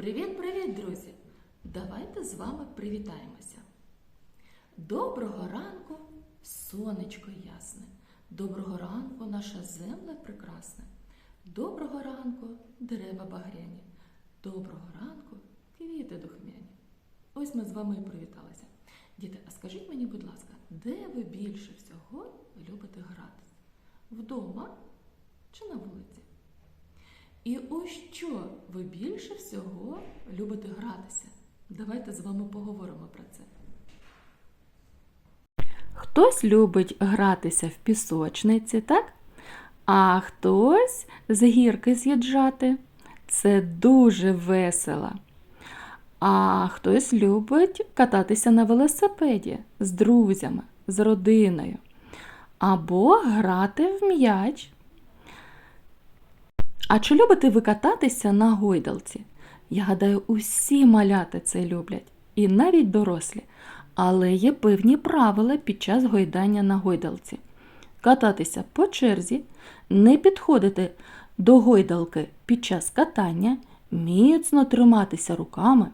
Привіт-привіт, друзі! Давайте з вами привітаємося. Доброго ранку, сонечко ясне. Доброго ранку, наша земля прекрасна. Доброго ранку, дерева багряні. Доброго ранку, квіти духмяні. Ось ми з вами і привіталися. Діти, а скажіть мені, будь ласка, де ви більше всього любите гратися? Вдома чи на вулиці? І у що ви більше всього любите гратися? Давайте з вами поговоримо про це. Хтось любить гратися в пісочниці, так? А хтось з гірки з'їжджати. Це дуже весело. А хтось любить кататися на велосипеді з друзями, з родиною. Або грати в м'яч. А чи любите ви кататися на гойдалці? Я гадаю, усі малята це люблять, і навіть дорослі. Але є певні правила під час гойдання на гойдалці. Кататися по черзі, не підходити до гойдалки під час катання, міцно триматися руками,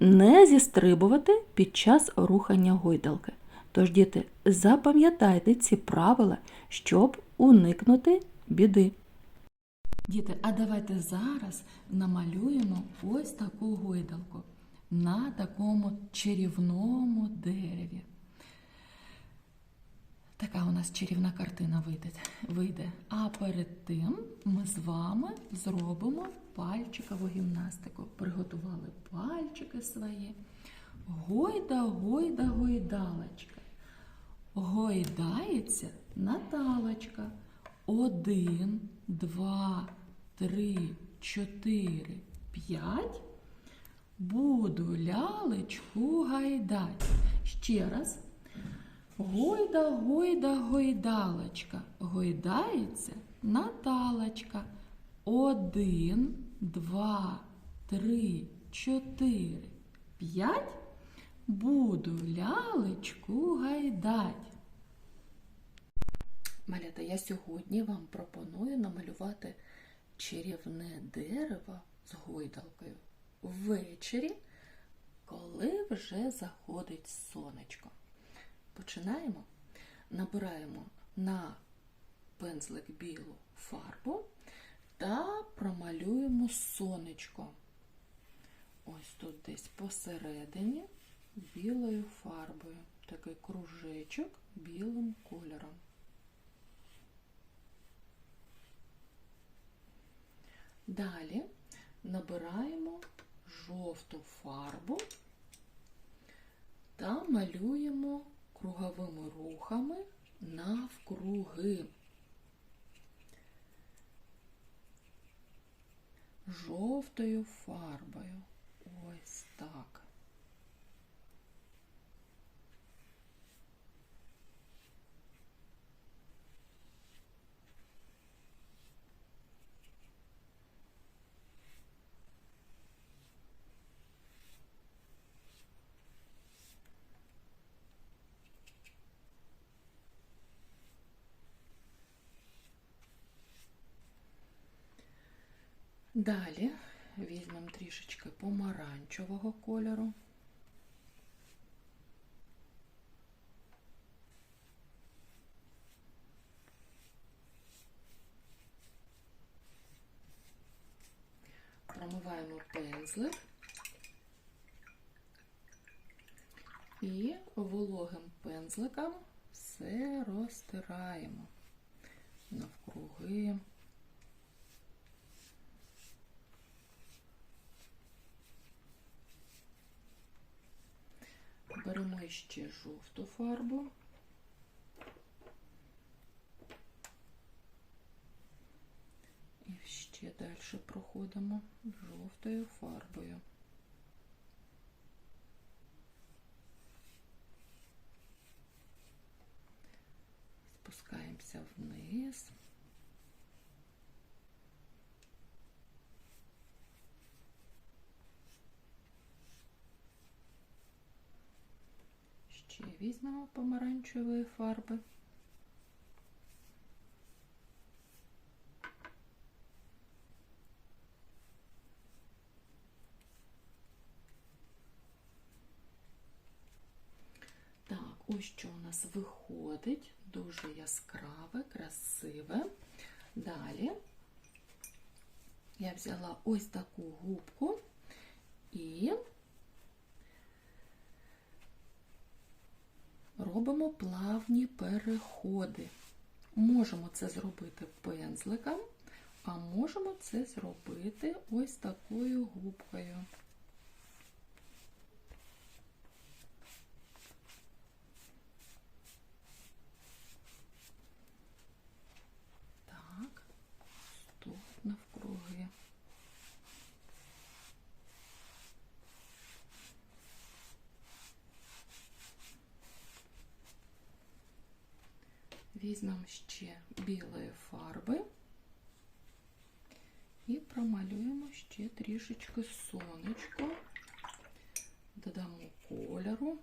не зістрибувати під час рухання гойдалки. Тож, діти, запам'ятайте ці правила, щоб уникнути біди. Діти, а давайте зараз намалюємо ось таку гойдалку на такому чарівному дереві. Така у нас чарівна картина вийде. А перед тим ми з вами зробимо пальчикову гімнастику. Приготували пальчики свої. Гойда, гойда, гойдалочка. Гойдається Наталочка. Один, два, три, чотири, п'ять. Буду лялечку гайдать. Ще раз. Гойда, гойда, гойдалочка. Гойдається Наталочка. Один, два, три, чотири, п'ять. Буду лялечку гайдать. Малята, я сьогодні вам пропоную намалювати чарівне дерево з гойдалкою ввечері, коли вже заходить сонечко. Починаємо. Набираємо на пензлик білу фарбу та промалюємо сонечко. Ось тут десь посередині білою фарбою. Такий кружечок білим кольором. Далі набираємо жовту фарбу та малюємо круговими рухами навкруги. Жовтою фарбою. Ось так. Далі візьмемо трішечки помаранчевого кольору. Промиваємо пензлик і вологим пензликом все розтираємо навкруги. Беремо ще жовту фарбу. І ще далі проходимо жовтою фарбою. Спускаємося вниз. ще візьмемо помаранчевої фарби. Так, ось що у нас виходить, дуже яскраве, красиве. Далі я взяла ось таку губку і плавні переходи. Можемо це зробити пензликом, а можемо це зробити ось такою губкою. Так, тут навкруги. Візьмемо ще білої фарби і промалюємо ще трішечки сонечко, додамо кольору.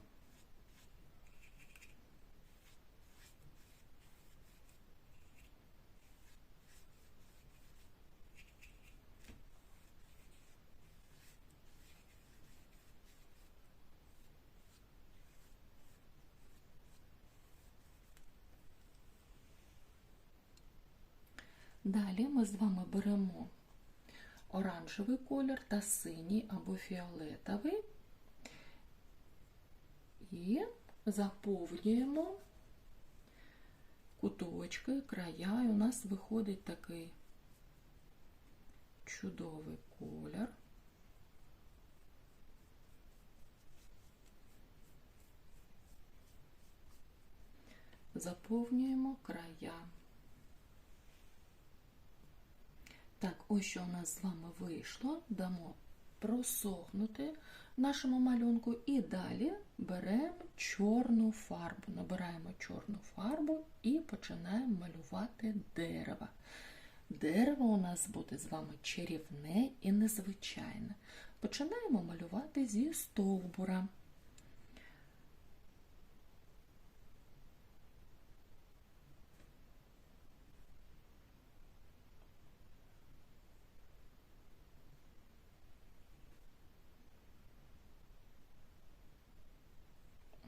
Далі ми з вами беремо оранжевий колір та синій або фіолетовий і заповнюємо куточки, края, і у нас виходить такий чудовий колір. Заповнюємо края. Так, ось що у нас з вами вийшло. Дамо просохнути нашому малюнку і далі беремо чорну фарбу. Набираємо чорну фарбу і починаємо малювати дерево. Дерево у нас буде з вами чарівне і незвичайне. Починаємо малювати зі стовбура.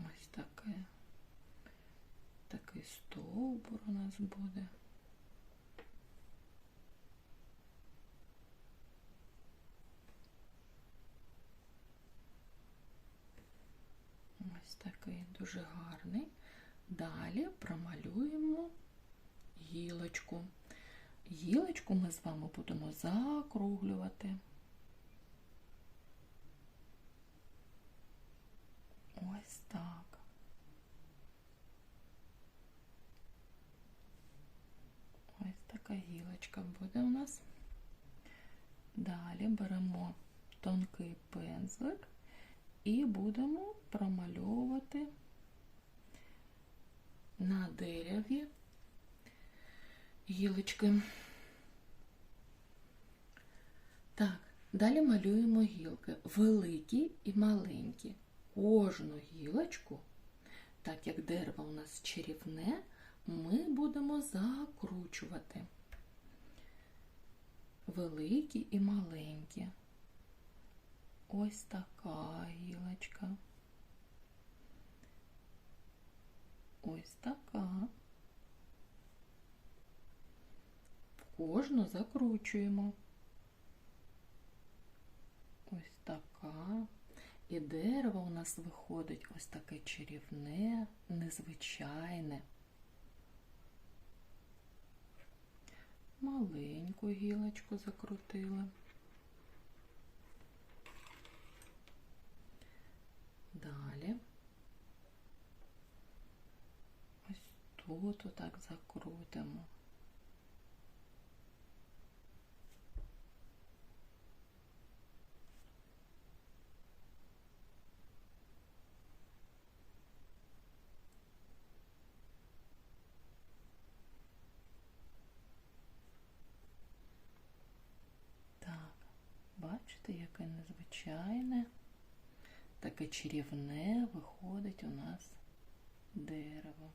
Ось таке. Такий стовбур у нас буде. Ось такий дуже гарний. Далі промалюємо гілочку. Гілочку ми з вами будемо закруглювати. Ось так. Ось така буде у нас. Далі беремо тонкий пензлик і будемо промальовувати на дереві гілочки. Так, далі малюємо гілки великі і маленькі кожну гілочку, так як дерево у нас чарівне, ми будемо закручувати великі і маленькі. Ось така гілочка. Ось така. В кожну закручуємо. Ось така. І дерево у нас виходить ось таке чарівне, незвичайне. Маленьку гілочку закрутили. Далі. Ось тут отак закрутимо. Бачите, яке незвичайне, таке чарівне виходить у нас дерево.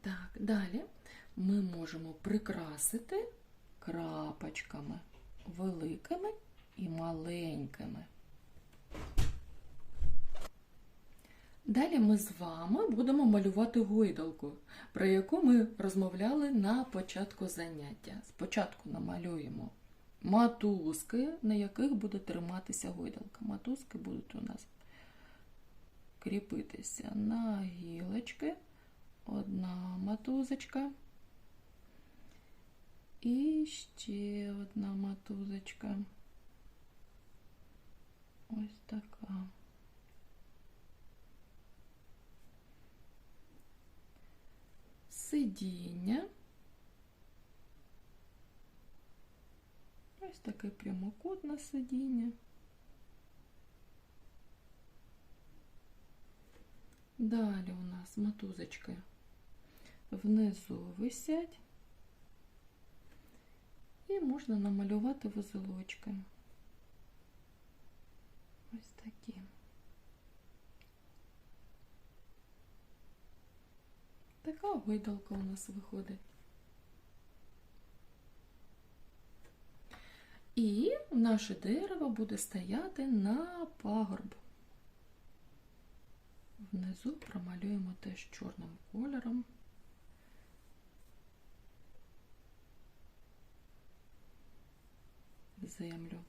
Так, далі ми можемо прикрасити крапочками великими і маленькими. Далі ми з вами будемо малювати гойдалку, про яку ми розмовляли на початку заняття. Спочатку намалюємо матузки, на яких буде триматися гойдалка. Матузки будуть у нас кріпитися на гілочки. Одна матузочка. І ще одна матузочка. Ось така. Сидіння. Ось таке прямокутне сидіння. Далі у нас матузочки внизу висять. І можна намалювати вузелочки. Ось такі. Така гойдалка у нас виходить. І наше дерево буде стояти на пагорб. Внизу промалюємо теж чорним кольором. Землю.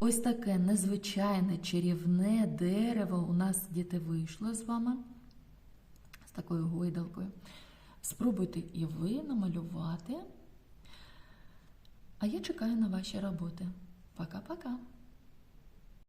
Ось таке незвичайне чарівне дерево у нас діти вийшло з вами з такою гойдалкою. Спробуйте і ви намалювати. А я чекаю на ваші роботи. Пока-пока!